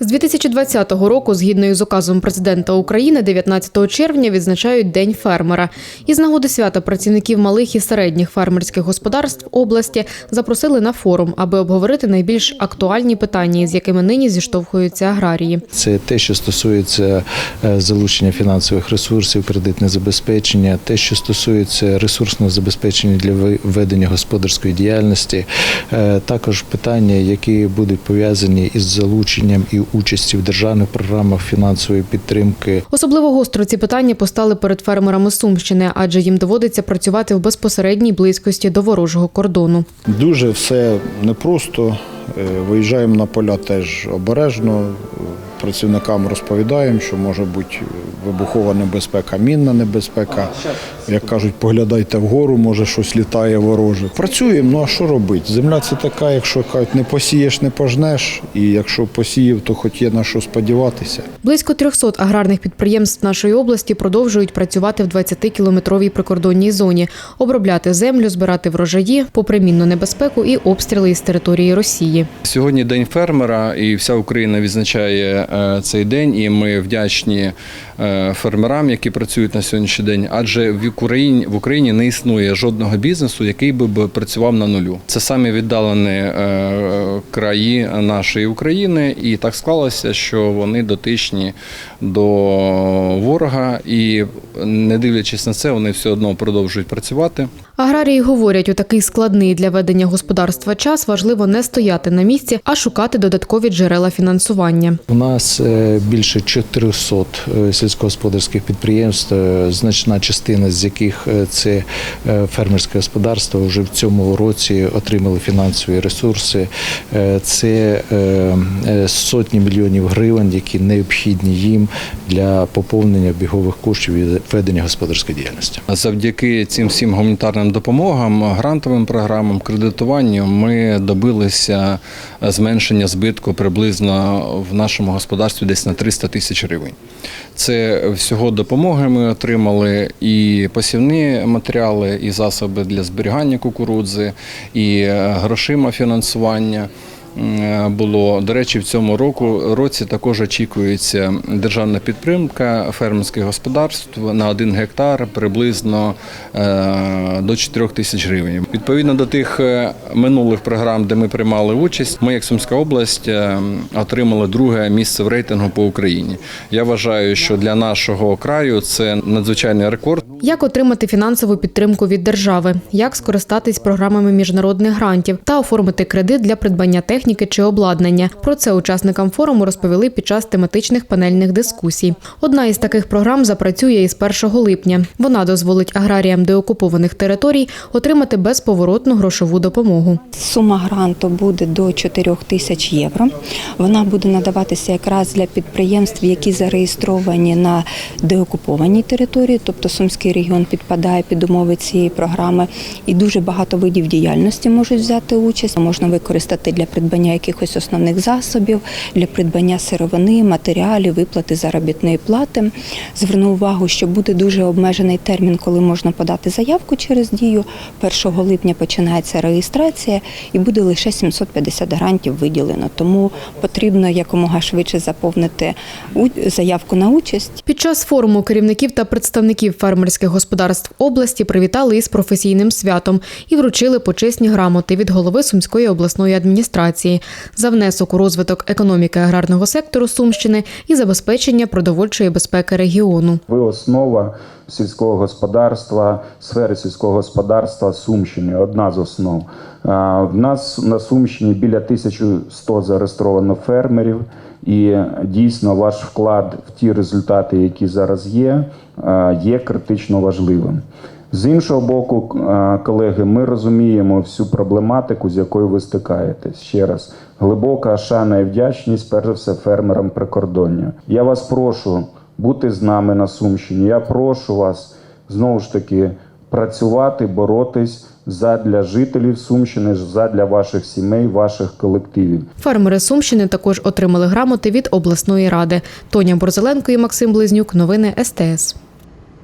З 2020 року, згідно із указом президента України, 19 червня відзначають День фермера. Із нагоди свята працівників малих і середніх фермерських господарств області запросили на форум, аби обговорити найбільш актуальні питання, з якими нині зіштовхуються аграрії. Це те, що стосується е, залучення фінансових ресурсів, кредитне забезпечення, те, що стосується ресурсного забезпечення для ведення господарської діяльності, Е, також питання, які будуть пов'язані із залученням і участю в державних програмах фінансової підтримки Особливо гостро ці питання постали перед фермерами Сумщини, адже їм доводиться працювати в безпосередній близькості до ворожого кордону. Дуже все непросто. Е, Виїжджаємо на поля теж обережно. Працівникам розповідаємо, що може бути вибухова небезпека, мінна небезпека. Як кажуть, поглядайте вгору, може щось літає вороже. Працюємо, ну а що робити? Земля це така, якщо кажуть, не посієш, не пожнеш. І якщо посіяв, то хоч є на що сподіватися. Близько 300 аграрних підприємств нашої області продовжують працювати в 20-кілометровій прикордонній зоні, обробляти землю, збирати врожаї, попри мінну небезпеку і обстріли із території Росії. Сьогодні день фермера, і вся Україна відзначає е, цей день. І ми вдячні е, фермерам, які працюють на сьогоднішній день. Адже в Україні в Україні не існує жодного бізнесу, який би б працював на нулю. Це самі віддалені е, краї нашої України, і так склалося, що вони дотичні до ворога, і не дивлячись на це, вони все одно продовжують працювати. Аграрії говорять, у такий складний для ведення господарства час важливо не стояти на місці, а шукати додаткові джерела фінансування. У нас е, більше 400 е, сільськогосподарських підприємств, значна частина з яких е, це е, фермерське господарство вже в цьому році отримали фінансові ресурси. Е, Це сотні мільйонів гривень, які необхідні їм для поповнення бігових коштів і ведення господарської діяльності. Завдяки цим всім гуманітарним допомогам, грантовим програмам, кредитуванню ми добилися зменшення збитку приблизно в нашому господарстві десь на 300 тисяч гривень. Це всього допомоги ми отримали і посівні матеріали, і засоби для зберігання кукурудзи, і е, грошима фінансування. Було до речі, в цьому року році також очікується державна підтримка фермерських господарств на один гектар приблизно е, до 4 тисяч гривень. Відповідно до тих е, минулих програм, де ми приймали участь, ми, як Сумська область, е, отримали друге місце в рейтингу по Україні. Я вважаю, що для нашого краю це надзвичайний рекорд. Як отримати фінансову підтримку від держави, як скористатись програмами міжнародних грантів та оформити кредит для придбання техніки чи обладнання. Про це учасникам форуму розповіли під час тематичних панельних дискусій. Одна із таких програм запрацює із 1 липня. Вона дозволить аграріям деокупованих територій отримати безповоротну грошову допомогу. Сума гранту буде до 4 тисяч євро. Вона буде надаватися якраз для підприємств, які зареєстровані на деокупованій території, тобто Сумський регіон підпадає під умови цієї програми, і дуже багато видів діяльності можуть взяти участь. Можна використати для придбання якихось основних засобів, для придбання сировини, матеріалів, виплати заробітної плати. Зверну увагу, що буде дуже обмежений термін, коли можна подати заявку через дію. 1 липня починається реєстрація і буде лише 750 грантів виділено. Тому потрібно якомога швидше заповнити заявку на участь. Під час форуму керівників та представників фермерських господарств області привітали із професійним святом і вручили почесні грамоти від голови Сумської обласної адміністрації за внесок у розвиток економіки аграрного сектору Сумщини і забезпечення продовольчої безпеки регіону. Ви основа сільського господарства, сфери сільського господарства Сумщини, одна з основ. В нас на Сумщині біля 1100 зареєстровано фермерів, і дійсно ваш вклад в ті результати, які зараз є, є критично важливим. З іншого боку, колеги, ми розуміємо всю проблематику, з якою ви стикаєтесь. Ще раз, глибока шана і вдячність, перш за все, фермерам прикордоння. Я вас прошу бути з нами на Сумщині. Я прошу вас знову ж таки працювати, боротись задля жителів Сумщини, задля ваших сімей, ваших колективів. Фермери Сумщини також отримали грамоти від обласної ради. Тоня Борзеленко і Максим Близнюк. Новини СТС.